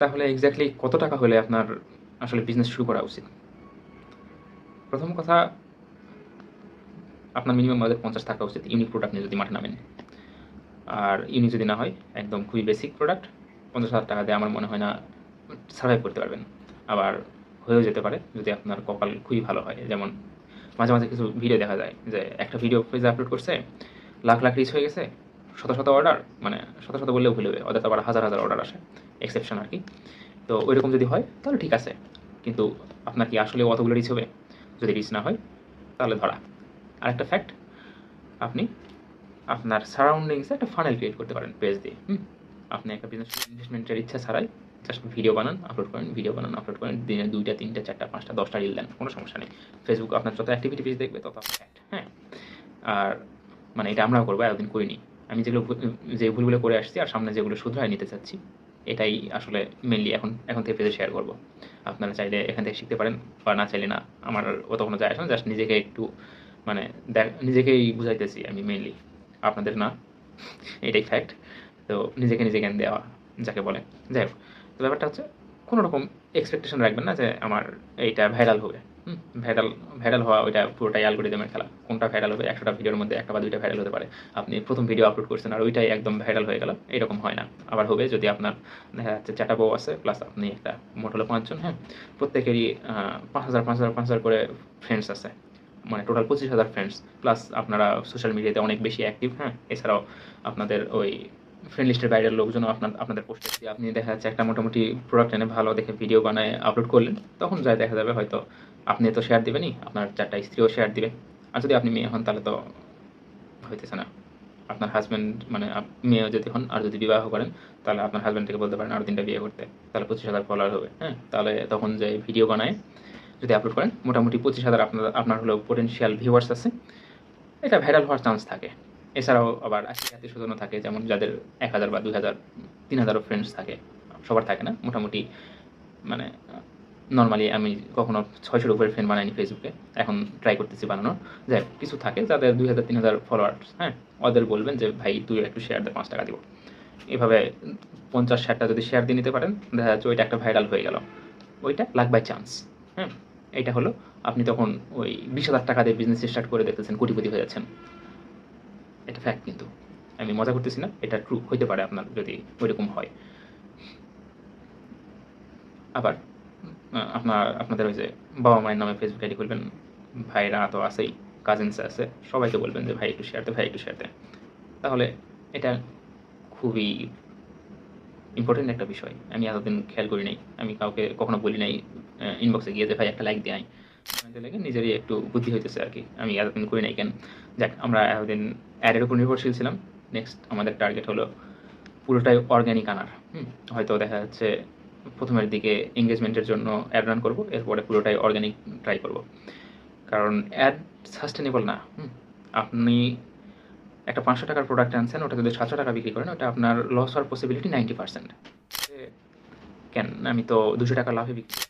তাহলে এক্স্যাক্টলি কত টাকা হলে আপনার আসলে বিজনেস শুরু করা উচিত? প্রথম কথা, আপনার মিনিমাম আমাদের পঞ্চাশ থাকা উচিত ইউনিক প্রোডাক্ট নিয়ে যদি মাঠে নামেন। আর ইউনিক যদি না হয়, একদম খুবই বেসিক প্রোডাক্ট পঞ্চাশ হাজার টাকা দিয়ে আমার মনে হয় না সার্ভাইভ করতে পারবেন। আবার হয়েও যেতে পারে, যদি আপনার কপাল খুবই ভালো হয়। যেমন মাঝে মাঝে কিছু ভিডিও দেখা যায় যে একটা ভিডিও পেজে আপলোড করছে, লাখ লাখ রিচ হয়ে গেছে, শত শত অর্ডার মানে শত শত বললেও ভুল হবে ওদের আবার হাজার হাজার অর্ডার আসে। এক্সেপশন আর কি। তো ওইরকম যদি হয়, তাহলে ঠিক আছে। কিন্তু আপনার কি আসলে অতগুলো রিচ হবে? যদি রিচ না হয়, তাহলে ধরা। আর একটা ফ্যাক্ট আপনি আপনার সারাউন্ডিংসে একটা ফানেল ক্রিয়েট করতে পারেন পেজ দিয়ে, হুম? আপনি একটা বিজনেস ইনভেস্টমেন্টের ইচ্ছা ছাড়াই জাস্ট ভিডিও বানান আপলোড করেন ভিডিও বানান আপলোড করেন, দিনে দুইটা, তিনটা, চারটা, পাঁচটা, দশটা রিল দেন, কোনো সমস্যা নেই। ফেসবুক আপনার যত অ্যাক্টিভিটি পেজ দেখবে, তত ফ্যাক্ট হ্যাঁ? আর মানে এটা আমরাও করব, এতদিন করিনি। আমি যেগুলো যে ভুলগুলো করে আসছি, আর সামনে যেগুলো শুধরাই নিতে চাচ্ছি এটাই আসলে মেনলি এখন এখন থেকে পেজে শেয়ার করব। আপনারা চাইলে এখান থেকে শিখতে পারেন, বা না চাইলে না, আমার অত কোনো যায় আসে না জাস্ট নিজেকে একটু মানে দেখ, নিজেকেই বুঝাইতেছি আমি মেনলি আপনাদের না, এটাই ফ্যাক্ট তো নিজেকে নিজে জ্ঞান দেওয়া, যাকে বলে। যাই হোক, তো ব্যাপারটা হচ্ছে, কোনো রকম এক্সপেকটেশন রাখবেন না যে আমার এইটা ভাইরাল হবে। ভাইরাল ভাইরাল হওয়া, ওইটা পুরোটাই অ্যালগোরিদমের খেলা। কোনটা ভাইরাল হবে, একশোটা ভিডিওর মধ্যে একটা বা দুইটা ভাইরাল হতে পারে। আপনি প্রথম ভিডিও আপলোড করছেন আর ওইটাই একদম ভাইরাল হয়ে গেল, এরকম হয় না। আবার হবে যদি আপনার, দেখা যাচ্ছে চারটা বউ আছে প্লাস আপনি একটা মোট হলো পাঁচজন হ্যাঁ? প্রত্যেকেরই পাঁচ হাজার পাঁচ হাজার পাঁচ হাজার করে ফ্রেন্ডস আছে। মানে টোটাল পঁচিশ হাজার ফ্রেন্ডস প্লাস আপনারা সোশ্যাল মিডিয়াতে অনেক বেশি অ্যাক্টিভ হ্যাঁ? এছাড়াও আপনাদের ওই ফ্রেন্ড লিস্টের বাইরের লোকজনও আপনার, আপনাদের পোস্টে আপনি দেখা যাচ্ছে একটা মোটামুটি প্রোডাক্ট এনে ভালো দেখে ভিডিও বানায় আপলোড করলেন, তখন যাই দেখা যাবে হয়তো আপনি তো শেয়ার দিবেনই? আপনার চারটা স্ত্রীও শেয়ার দিবে। আর যদি আপনি মেয়ে হন, তাহলে তো হইতেছে না। আপনার হাজব্যান্ড মানে মেয়ে যদি হন আর যদি বিবাহ করেন, তাহলে আপনার হাজব্যান্ডকে বলতে পারেন আরও তিনটা বিয়ে করতে। তাহলে পঁচিশ হাজার ফলোয়ার হবে হ্যাঁ? তাহলে তখন যে ভিডিও বানায়, যদি আপলোড করেন, মোটামুটি পঁচিশ হাজার আপনার আপনার হলো পোটেনশিয়াল ভিউয়ার্স আছে। এটা ভাইরাল হওয়ার চান্স থাকে। এছাড়াও আবার আত্মীয় আত্মীয় থাকে, যেমন যাদের এক হাজার বা দুই হাজার, তিন হাজারও ফ্রেন্ডস থাকে। সবার থাকে না। মোটামুটি মানে নর্মালি আমি কখনো ছয়শোর উপরে ফ্রেন্ড বানাইনি ফেসবুকে এখন ট্রাই করতেছি বানানোর। যাই কিছু থাকে যাদের দুই হাজার তিন হাজার ফলোয়ার্স হ্যাঁ ওদের বলবেন যে, ভাই তুই একটু শেয়ার দে, পাঁচ টাকা দিব। এভাবে পঞ্চাশ, ষাটটা যদি শেয়ার দিয়ে নিতে পারেন, দেখা যাচ্ছে ওইটা একটা ভাইরাল হয়ে গেল। ওইটা লাখ বাই চান্স হ্যাঁ। এটা হলো, আপনি তখন ওই বিশ হাজার টাকা দিয়ে বিজনেস স্টার্ট করে দেখতেছেন, কোটিপতি হয়ে যাচ্ছেন। এটা ফ্যাক্ট কিন্তু। আমি মজা করতেছি না, এটা ট্রু হইতে পারে আপনার যদি ওইরকম হয়। আবার আপনার আপনাদের ওই যে বাবা মায়ের নামে ফেসবুক আইডি খুলবেন ভাইরা তো আছেই কাজিনস আছে সবাইকে বলবেন যে ভাই একটু শেয়ার দে ভাই একটু শেয়ার দে তাহলে এটা খুবই ইম্পর্টেন্ট একটা বিষয়। আমি এতদিন খেয়াল করি নাই আমি কাউকে কখনো বলি নাই ইনবক্সে গিয়ে যে ভাই একটা লাইক দিয়ে। লেগে নিজেরই একটু বুদ্ধি হইতেছে আর কি আমি এতদিন করি নাই কেন? যাক আমরা এতদিন অ্যাডের উপর নির্ভরশীল ছিলাম। নেক্সট আমাদের টার্গেট হলো পুরোটাই অর্গ্যানিক আনার। হুম, হয়তো দেখা যাচ্ছে প্রথমের দিকে এঙ্গেজমেন্টের জন্য অ্যাড রান করব, এরপরে পুরোটাই অর্গ্যানিক ট্রাই করব। কারণ অ্যাড সাস্টেনেবল না। আপনি একটা পাঁচশো টাকার প্রোডাক্ট আনছেন, ওটা যদি সাতশো টাকা বিক্রি করেন, ওটা আপনার লস হওয়ার পসিবিলিটি নাইনটি পার্সেন্ট কেন? আমি তো দুশো টাকা লাভে বিক্রি।